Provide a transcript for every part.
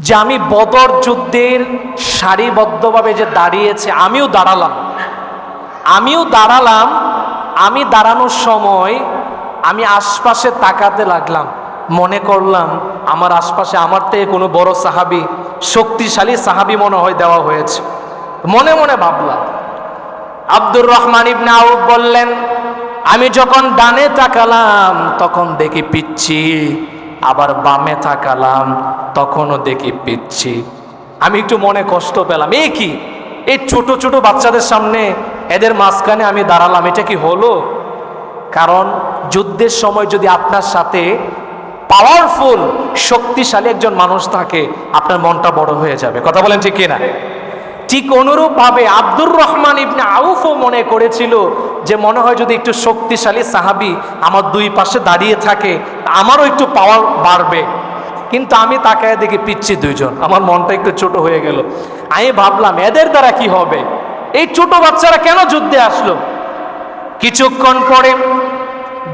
যে আমি বদর যুদ্ধের সারিবদ্ধভাবে যে দাঁড়িয়েছে, আমিও দাঁড়ালাম। আমিও দাঁড়ালাম, আমি দাঁড়ানোর সময় আমি আশপাশে তাকাতে লাগলাম। মনে করলাম, আমার আশপাশে আমার থেকে কোনো বড় সাহাবি, শক্তিশালী সাহাবি মনে হয় দেওয়া হয়েছে। মনে মনে ভাবলাম, আব্দুর রহমান ইবনে আউফ বললেন, আমি যখন ডানে তাকালাম, তখন দেখি পিচ্ছি। আবার বামে থাকালাম তখনও দেখি পিচ্ছি। আমি একটু মনে কষ্ট পেলাম, এ কি? এই ছোট ছোট বাচ্চাদের সামনে এদের মাঝখানে আমি দাঁড়ালাম, এটা কি হলো? কারণ যুদ্ধের সময় যদি আপনার সাথে পাওয়ারফুল শক্তিশালী একজন মানুষ থাকে, আপনার মনটা বড় হয়ে যাবে। কথা বলেন ঠিক কিনা? ঠিক অনুরূপভাবে আব্দুর রহমান ইবনে আউফও মনে করেছিল যে মনে হয় যদি একটু শক্তিশালী সাহাবি আমার দুই পাশে দাঁড়িয়ে থাকে আমারও একটু পাওয়ার বাড়বে। কিন্তু আমি তাকায় দেখি পিচ্ছি দুইজন। আমার মনটা একটু ছোট হয়ে গেল। আমি ভাবলাম, এদের দ্বারা কি হবে? এই ছোট বাচ্চারা কেন যুদ্ধে আসলো? কিছুক্ষণ পরে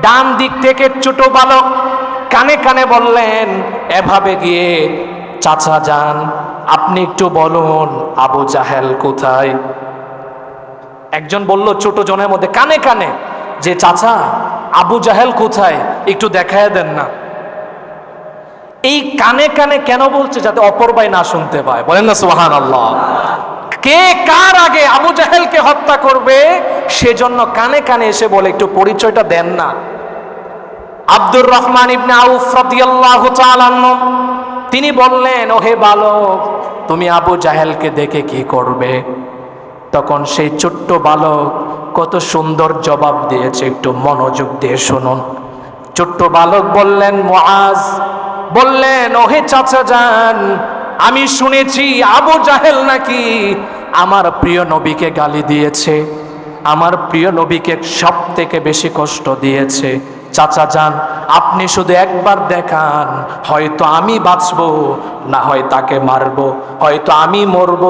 ডান দিক থেকে ছোট বালক কানে কানে বললেন, এভাবে গিয়ে চাচা যান আপনি একটু বলুন, আবু জাহেল কোথায়? একজন বলল, ছোট জনের মধ্যে, কানে কানে, যে, চাচা, আবু জাহেল কোথায়? একটু দেখায় দেন না। এই কানে কানে কেন বলছে যাতে অপর ভাই না শুনতে পায়? বলেন না সোহান আল্লাহ কে, কার আগে আবু জাহেলকে হত্যা করবে? সেজন্য কানে কানে এসে বলে, একটু পরিচয়টা দেন না। আব্দুর রহমান ইবনে আউফ রাদিয়াল্লাহু তাআলা তিনি বললেন, ওহে বালক তুমি আবু জাহেলকে দেখে কি করবে? তখন সেই ছোট্ট বালক কত সুন্দর জবাব দিয়েছে, একটু মনোযোগ দিয়ে শুনুন। ছোট্ট বালক বললেন, মুআজ। বললেন, ওহে চাচা যান আমি শুনেছি আবু জাহেল নাকি আমার প্রিয় নবীকে গালি দিয়েছে। আমার প্রিয় নবীকে সব থেকে বেশি কষ্ট দিয়েছে। চাচা যান, আপনি শুধু একবার দেখান, হয়তো আমি বাঁচব, না হয় তাকে মারব, হয়তো আমি মরব,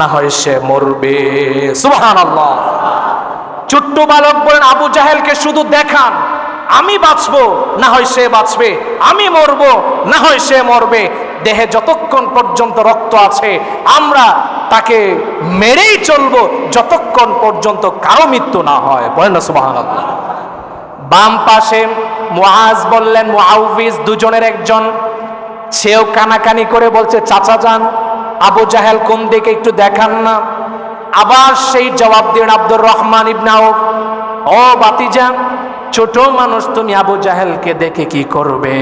না হয় সে মরবে। আল্লাহ ছোট্ট বালক বলেন, আবু জাহেলকে শুধু দেখান, আমি বাঁচবো, না হয় সে বাঁচবে, আমি মরব, না হয় সে মরবে। দেহে যতক্ষণ পর্যন্ত রক্ত আছে, আমরা তাকে মেরেই চলবো, যতক্ষণ পর্যন্ত কারও মৃত্যু না হয়। বলেন না সুবাহান বাম পাশে মুআজ বললেন মুআউবিস দুজনের একজন। সেও কানাকানি করে বলছে, চাচা যান, আবু জাহেল কোন দিকে একটু দেখান না। আবার সেই জবাব দিন আব্দুর রহমান ইবনাউফ ও বাতিজা, ছোট মানুষ তুমি আবু জাহেলকে দেখে কি করবে?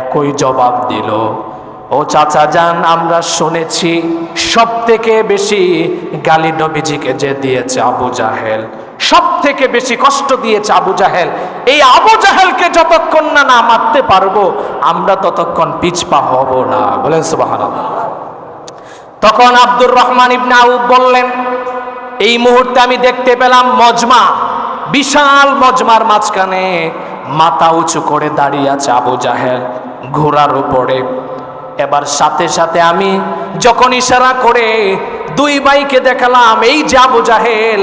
একই জবাব দিল, ও চাচা যান, আমরা শুনেছি সব থেকে বেশি গালি নবীজিকে যে দিয়েছে আবু জাহেল। সব থেকে বেশি কষ্ট দিয়েছে আবু জাহেল। এই আবু জাহেলকে যতক্ষণ না না মারতে পারব, আমরা ততক্ষণ পিছপা হব না। বলেন সুবহানাল্লাহ। তখন আব্দুর রহমান ইবনে আউফ বললেন, এই মুহূর্তে আমি দেখতে পেলাম মজমা, বিশাল মজমার মাঝখানে মাথা উঁচু করে দাঁড়িয়ে আছে আবু জাহেল। ঘোড়ার উপরে এবার সাথে সাথে আমি যখন ইশারা করে দুই ভাইকে দেখালাম, এই যে আবু জাহেল,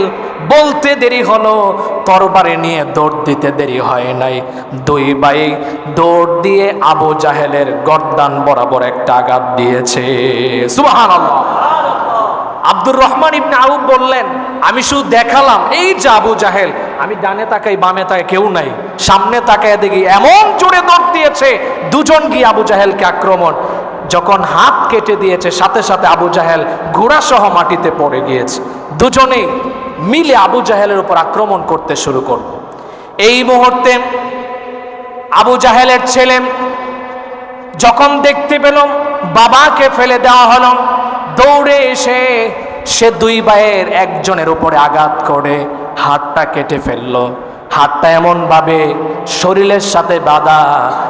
বলতে দেরি হলো, তরবারে নিয়ে দৌড় দিতে দেরি হয় নাই। দুই ভাই দৌড় দিয়ে আবু জাহেলের গর্দান বরাবর একটা আঘাত দিয়েছে। আব্দুর রহমান ইবনে আউব বললেন, আমি শুধু দেখালাম, এই যে আবু জাহেল, আমি ডানে তাকাই, বামে তাকাই কেউ নাই। সামনে তাকায় দেখি এমন জোরে দৌড় দিয়েছে, দুজন গিয়ে আবু জাহেলকে আক্রমণ যখন হাত কেটে দিয়েছে, সাথে সাথে আবু জাহেল ঘোড়া সহ মাটিতে পড়ে গিয়েছে। দুজনেই মিলে আবু জাহেলের উপর আক্রমণ করতে শুরু করল। এই মুহূর্তে আবু জাহেলের ছেলে যখন দেখতে পেলাম বাবাকে ফেলে দেওয়া হল, দৌড়ে এসে সে দুই ভাইয়ের একজনের উপরে আঘাত করে হাতটা কেটে ফেলল। হাতটা এমন ভাবে শরীরের সাথে বাঁধা,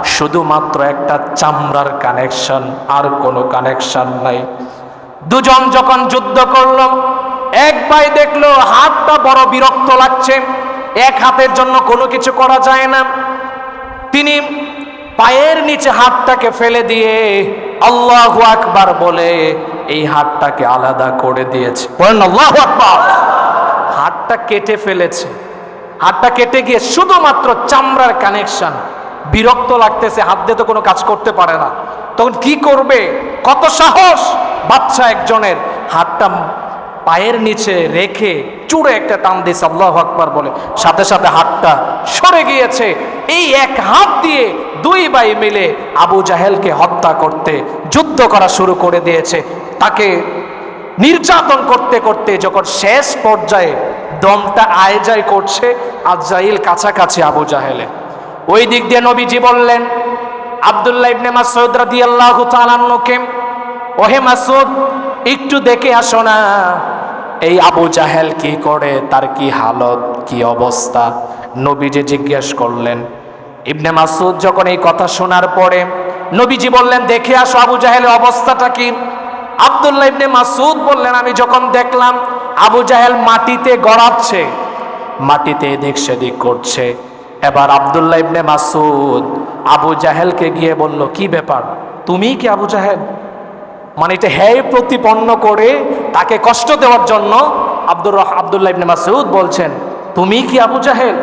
শুধুমাত্র একটা চামড়ার কানেকশন আর কোনো কানেকশন নাই। দুজন যখন যুদ্ধ করল, এক ভাই দেখল হাতটা বড় বিরক্ত লাগছে, এক হাতের জন্য কোনো কিছু করা যায় না। তিনি পায়ের নিচে হাতটাকে ফেলে দিয়ে আল্লাহ আকবার বলে, এই হাতটাকে আলাদা করে দিয়েছে। বলেন আল্লাহু আকবার। হাতটা কেটে ফেলেছে। হাতটা কেটে গিয়ে শুধুমাত্র চামড়ার কানেকশন বিরক্ত লাগতেছে, হাত দিয়ে তো কোনো কাজ করতে পারে না। তখন কি করবে? কত সাহস! বাচ্চা একজনের হাতটা পায়ের নিচে রেখে চুড়ে একটা টান দিয়েছে, আল্লাহ আকবার বলে। সাথে সাথে হাতটা সরে গিয়েছে। এই এক হাত দিয়ে দুই ভাই মিলে আবু জাহেলকে হত্যা করতে, যুদ্ধ করা শুরু করে দিয়েছে। তাকে নির্যাতন করতে করতে যখন শেষ পর্যায়ে দমটা আয়জাই করছে আজরাইল কাছাকাছি আবু জাহেলে। ওই দিক দিয়ে নবীজি বললেন, আবদুল্লাহ ইবনে মাসউদ রাদিয়াল্লাহু তাআলাকে ওহে মাসুদ একটু দেখে আসো না, এই আবু জাহেল কি করে, তার কি হালত, কি অবস্থা? নবীজি জিজ্ঞেস করলেন, ইবনে মাসুদ যখন এই কথা শোনার পরে নবীজি বললেন, দেখে আসো আবু জাহেলের অবস্থাটা কি? আবদুল্লাহ ইবনে মাসুদ বললেন, আমি যখন দেখলাম আবু জাহেল মাটিতে গড়াচ্ছে, মাটিতে এদিক সেদিক করছে, এবার আবদুল্লাহ ইবনে মাসুদ আবু জাহেলকে গিয়ে বলল, কি ব্যাপার? তুমি কি আবু জাহেল? মানে এটা হ্যাঁ প্রতিপন্ন করে তাকে কষ্ট দেওয়ার জন্য আব্দুর রহ, আবদুল্লাহ ইবনে মাসুদ বলছেন, তুমি কি আবু জাহেল?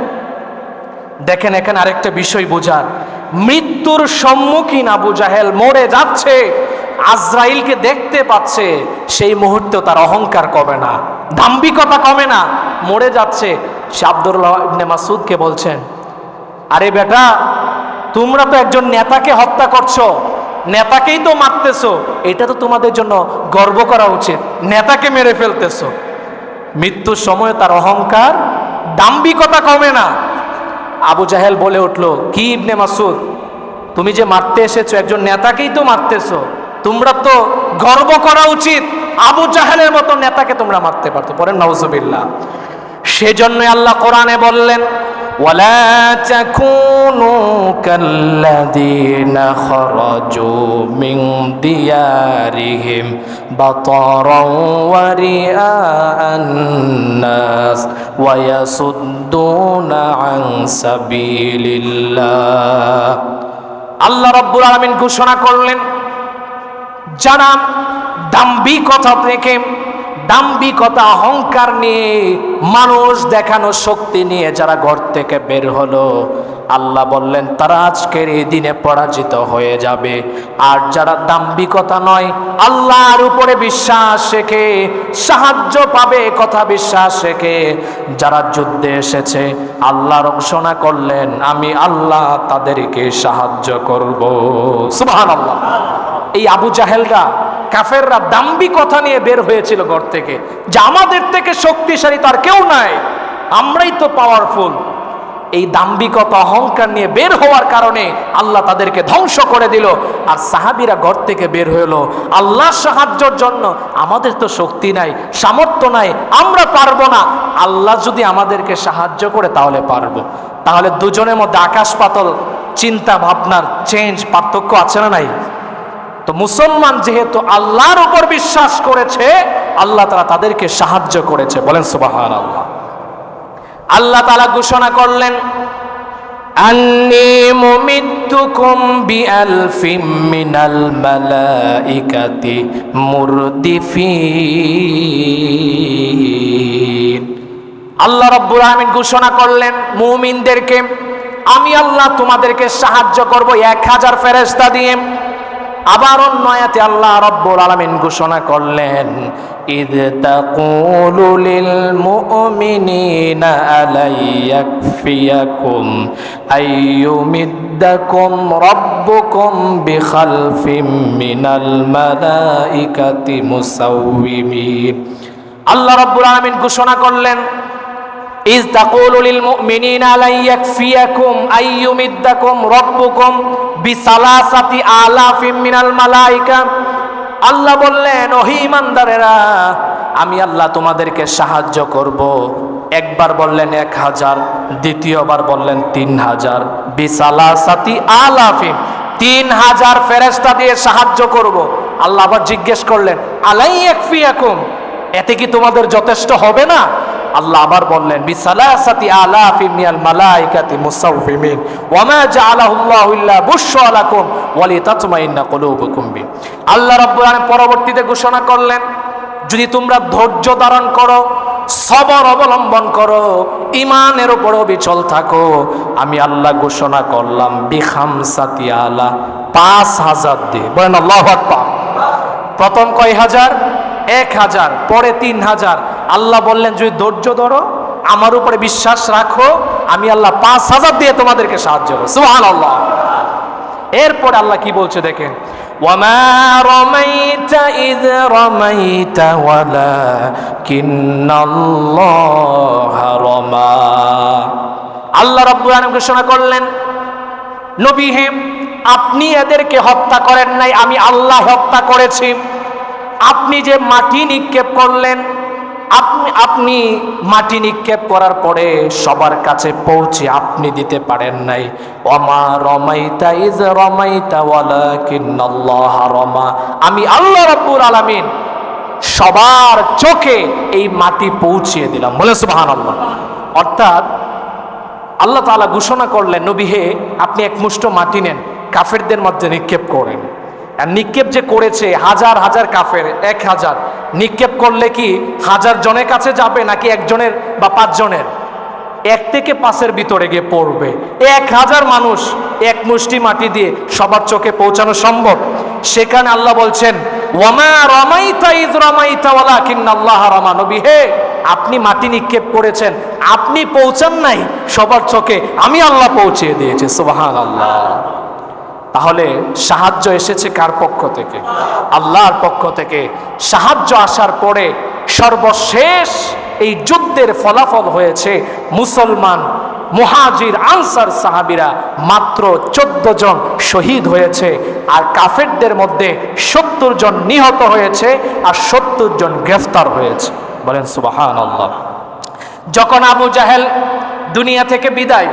দেখেন, এখানে আরেকটা বিষয় বোঝার, মৃত্যুর সম্মুখীন আবু জাহেল মরে যাচ্ছে আজরাইলকে দেখতে পাচ্ছে, সেই মুহূর্তেও তার অহংকার কমে না, দাম্ভিকতা কমে না, মরে যাচ্ছে। সে আব্দুল্লাহ ইবনে মাসুদকে বলছেন, আরে বেটা, তোমরা তো একজন নেতাকে হত্যা করছ, নেতাকেই তো মারতেছো, এটা তো তোমাদের জন্য গর্ব করা উচিত, নেতাকে মেরে ফেলতেছো। মৃত্যুর সময় তার অহংকার, দাম্ভিকতা কমে না। আবু জাহেল বলে উঠল, কি ইবনে মাসুদ তুমি যে মারতে এসেছ, একজন নেতাকেই তো মারতেছো তোমরা তো গর্ব করা উচিত আবু জাহেলের মতো নেতাকে তোমরা মারতে পারতো পরে নওজবিল্লা সেজন্য আল্লাহ কোরআনে বললেন ولا تكونوا كالذين خرجوا من ديارهم بطرا ورئاء الناس ويصدون عن سبيل الله আল্লাহ রব্বুল আলমিন ঘোষণা করলেন যারা দাম্ভিকতা থেকে দাম্ভিকতা, অহংকার নিয়ে মানুষ দেখানো শক্তি নিয়ে যারা ঘর থেকে বের হলো, আল্লাহ বললেন, তারা আজকের এই দিনে পরাজিত হয়ে যাবে। আর যারা দাম্ভিকতা নয়, আল্লাহর উপরে বিশ্বাস রেখে, সাহায্য পাবে কথা বিশ্বাস রেখে যারা যুদ্ধে এসেছে আল্লাহ ঘোষণা করলেন, আমি আল্লাহ তাদেরকে সাহায্য করব। সুবহান আল্লাহ এই আবু জাহেলরা কাফেররা দাম্বি কথা নিয়ে বের হয়েছিল ঘর থেকে। যে আমাদের থেকে শক্তিশালী, তার কেউ নাই। আমরাই তো পাওয়ারফুল এই দাম্বিকতা অহংকার নিয়ে বের হওয়ার কারণে আল্লাহ তাদেরকে ধ্বংস করে দিল। আর সাহাবিরা ঘর থেকে বের হলো আল্লাহর সাহায্যের জন্য আমাদের তো শক্তি নাই, সামর্থ্য নাই, আমরা পারব না। আল্লাহ যদি আমাদেরকে সাহায্য করে, তাহলে পারব। তাহলে দুজনের মধ্যে আকাশ পাতল, চিন্তা ভাবনার চেঞ্জ পার্থক্য আছে না নাই? তো মুসলমান যেহেতু আল্লাহর উপর বিশ্বাস করেছে, আল্লাহ তারা তাদেরকে সাহায্য করেছে। বলেন সুবাহান আল্লাহ আল্লাহ তালা ঘোষণা করলেন আল্লাহ রব্বুল আলামিন ঘোষণা করলেন, মুমিনদেরকে আমি আল্লাহ তোমাদেরকে সাহায্য করব, এক হাজার ফেরেস্তা দিয়ে। আবার অন্য আয়াতে আল্লাহ রব্বুল আলামিন ঘোষণা করলেন, ইদ তাকুলু লিল মুমিনিনা আলাইয়াকফিয়াকুম আইয়ুমিদ্দাকুম রাব্বুকুম বিখালফিম মিনাল মালাইকাতি মুসাউবিমিন আল্লাহ রব্বুল আলামিন ঘোষণা করলেন ইজ তাকুলু লিল মুমিনিনা লা ইয়াকফিয়াকুম আইয়ুমিদ্দাকুম রাব্বুকুম বিসালাসাতি আলাফিম মিনাল মালাইকা। আল্লাহ বললেন, ওহি ইমানদারেরা, আমি আল্লাহ তোমাদেরকে সাহায্য করব। একবার বললেন এক হাজার, দ্বিতীয়বার বললেন তিন হাজার। বিসালাসাতি আলাফিম, তিন হাজার ফেরেস্তা দিয়ে সাহায্য করব। আল্লাহ আবার জিজ্ঞেস করলেন আলাই একফিয়াকুম এতে কি তোমাদের যথেষ্ট হবে না? আল্লাহ আবার বললেন, বিসালাসাতি আলাফি মিনাল মালাইকাতি মুসাউফিমিন, ওয়ামা জাআলাহুল্লাহু ইল্লা বুশরা লাকুম ওয়া লিতাতমাইন্না কুলুবুকুম বি আল্লাহ রাব্বুল আলামিন পরবর্তীতে ঘোষণা করলেন, যদি তোমরা ধৈর্য ধারণ করো, সবর অবলম্বন করো ইমানের উপর বিচল থাকো, আমি আল্লাহ ঘোষণা করলাম বিখাম সাতিয়ালা পাঁচ হাজার দিয়ে। বলেন আল্লাহ প্রথম কয় হাজার? এক হাজার, পরে তিন হাজার আল্লাহ বললেন যদি ধৈর্য ধরো আমার উপরে বিশ্বাস রাখো আমি আল্লাহ পাঁচ হাজার দিয়ে তোমাদেরকে সাহায্য করবো সুহান আল্লাহ এরপর আল্লাহ কি বলছে দেখেন وما رميت إذ رميت ولكن الله رمى আল্লাহ রব্বুল আলামিন ঘোষণা করলেন নবী হে আপনি এদেরকে হত্যা করেন নাই আমি আল্লাহ হত্যা করেছি আপনি যে মাটি নিক্ষেপ করলেন আপনি আপনি মাটি নিক্ষেপ করার পরে সবার কাছে পৌঁছে আপনি দিতে পারেন নাই। অমা রমাইতা ইজ রমাইতা ওয়ালাকিন্নাল্লাহ রমা। আমি আল্লাহ রাব্বুল আলামিন সবার চোখে এই মাটি পৌঁছিয়ে দিলাম। বলে সুবহানাল্লাহ। অর্থাৎ আল্লাহ তাআলা ঘোষণা করলেন, নবী হে, আপনি এক মুষ্ট মাটি নেন, কাফেরদের মধ্যে নিক্ষেপ করেন। আর নিক্ষেপ যে করেছে, হাজার হাজার কাফের, এক হাজার। নিক্ষেপ করলে কি হাজার জনের কাছে যাবে নাকি একজনের বা পাঁচজনের? এক থেকে পাঁচের ভিতরে গিয়ে পড়বে। এক হাজার মানুষ এক মুষ্টি মাটি দিয়ে সবার চোখে পৌঁছানো সম্ভব। সেখানে আল্লাহ বলছেন হে, আপনি মাটি নিক্ষেপ করেছেন, আপনি পৌঁছান নাই সবার চোখে, আমি আল্লাহ পৌঁছিয়ে দিয়েছি। সুবাহান আল্লাহ তাহলে সাহায্য এসেছে কার পক্ষ থেকে? আল্লাহর পক্ষ থেকে। সাহায্য আসার পরে সর্বশেষ এই যুদ্ধের ফলাফল হয়েছে মুসলমান মুহাজির, আনসার সাহাবিরা মাত্র চোদ্দ জন শহীদ হয়েছে আর কাফেরদের মধ্যে সত্তর জন নিহত হয়েছে আর সত্তর জন গ্রেফতার হয়েছে। বলেন আল্লাহ যখন আবু জাহেল দুনিয়া থেকে বিদায়